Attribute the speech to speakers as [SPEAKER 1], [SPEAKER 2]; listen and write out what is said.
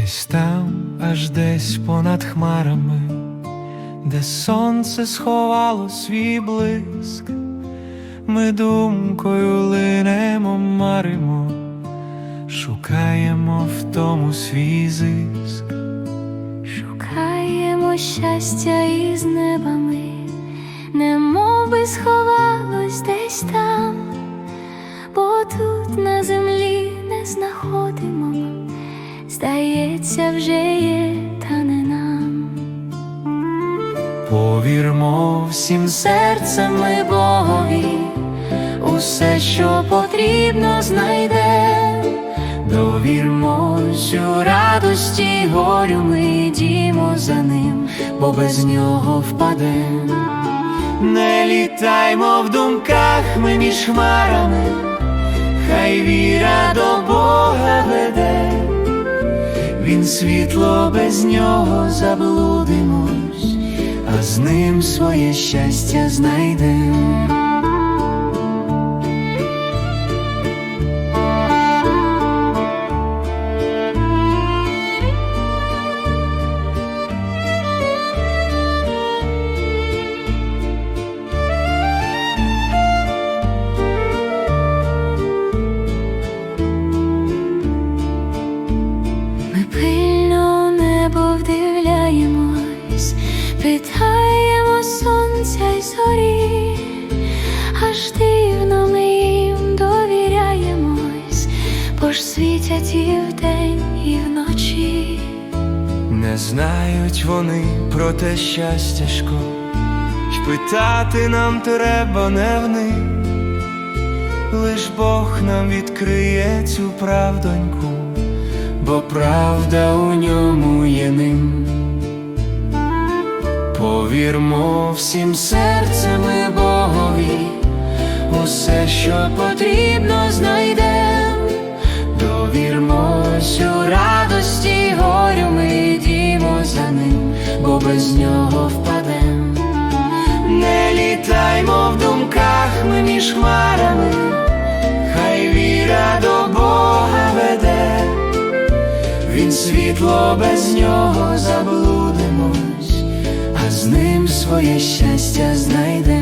[SPEAKER 1] Десь там, аж десь понад хмарами, де сонце сховало свій блиск, ми думкою линемо, маримо, шукаємо в тому свій зиск.
[SPEAKER 2] Шукаємо щастя із небами, немов би сховалось десь там, бо тут на землі не знаходимо, здається, вже є, та не нам.
[SPEAKER 1] Повірмо всім серцем ми Богові, усе, що потрібно, знайдем. Довірмось у радості горю, ми йдімо за ним, бо без нього впадем. Не літаймо в думках ми між хмарами, хай віра до Бога він світло без нього заблудимось, а з ним своє щастя знайдем.
[SPEAKER 2] Питаємо сонця й зорі, аж дивно ми їм довіряємось, бо ж світять і вдень, і вночі.
[SPEAKER 1] Не знають вони про те щастяшко, й питати нам треба не в них, лиш Бог нам відкриє цю правдоньку, бо правда у ньому є ним. Повірмо всім серцем ми Богові, усе, що потрібно, знайдем. Довірмось у радості горю, ми йдімо за ним, бо без нього впадем. Не літаймо в думках ми між хмарами, хай віра до Бога веде, він світло без нього заблудимось, а з ним своє щастя знайдем.